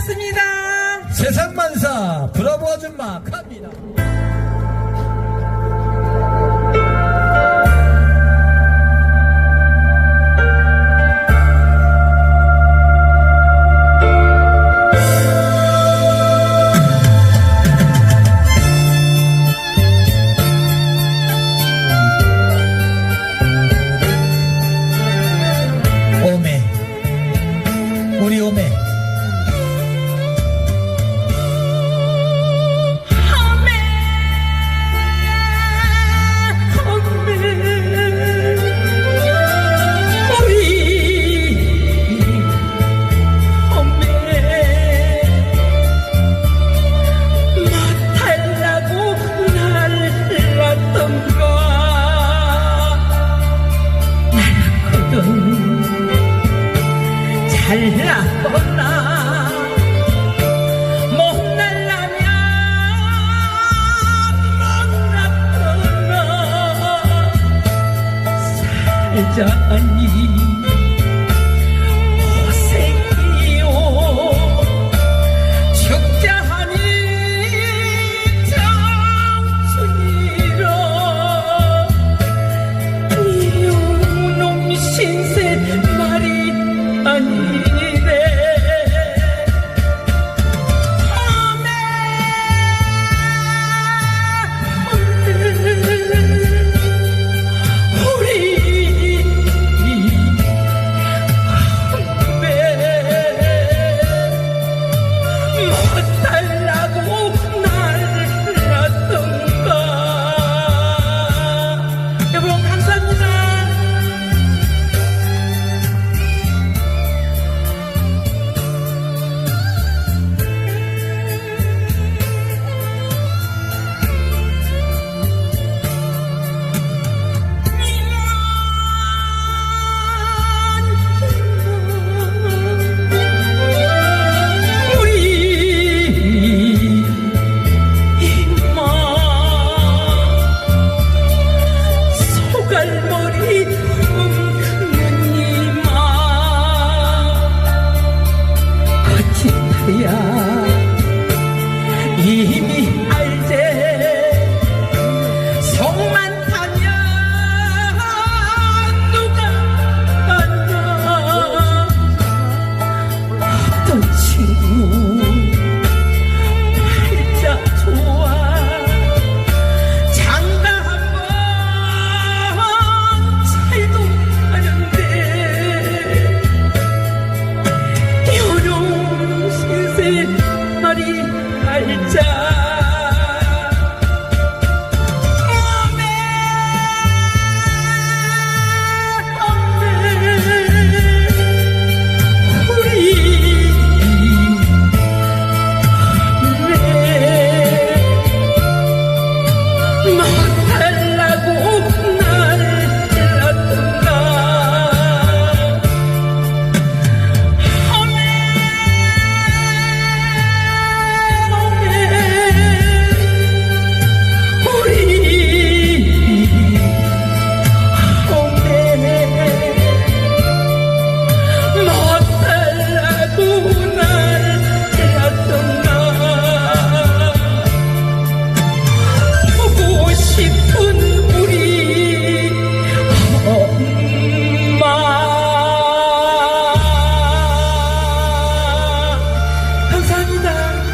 고맙습니다. 세상만사 브라보 아줌마 갑니다. 오메 우리 오메 잘해라. 못나 못날라면 못났더라 살자니. 真的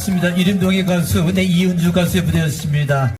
고맙습니다. 이림동의 가수, 네, 이은주 가수의 무대였습니다.